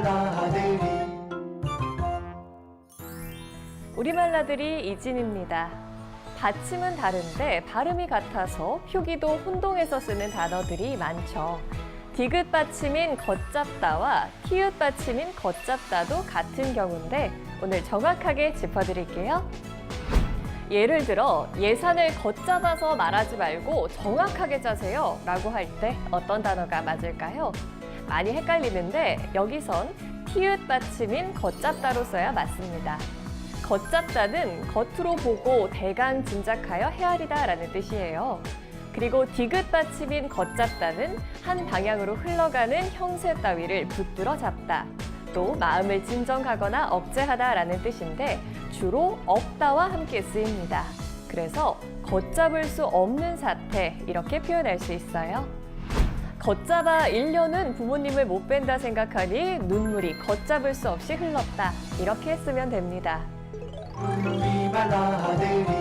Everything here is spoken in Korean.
나들이 우리말 나들이 이진입니다. 받침은 다른데 발음이 같아서 표기도 혼동해서 쓰는 단어들이 많죠. 디귿 받침인 걷잡다와 티읕 받침인 걷잡다도 같은 경우인데 오늘 정확하게 짚어드릴게요. 예를 들어 예산을 걷잡아서 말하지 말고 정확하게 짜세요 라고 할 때 어떤 단어가 맞을까요? 많이 헷갈리는데 여기선 티읕 받침인 걷잡다로 써야 맞습니다. 걷잡다는 겉으로 보고 대강 짐작하여 헤아리다 라는 뜻이에요. 그리고 디귿 받침인 걷잡다는 한 방향으로 흘러가는 형세 따위를 붙들어 잡다. 또 마음을 진정하거나 억제하다 라는 뜻인데 주로 없다와 함께 쓰입니다. 그래서 걷잡을 수 없는 사태 이렇게 표현할 수 있어요. 걷잡아 1년은 부모님을 못 뵌다 생각하니 눈물이 걷잡을 수 없이 흘렀다. 이렇게 쓰면 됩니다. 나들이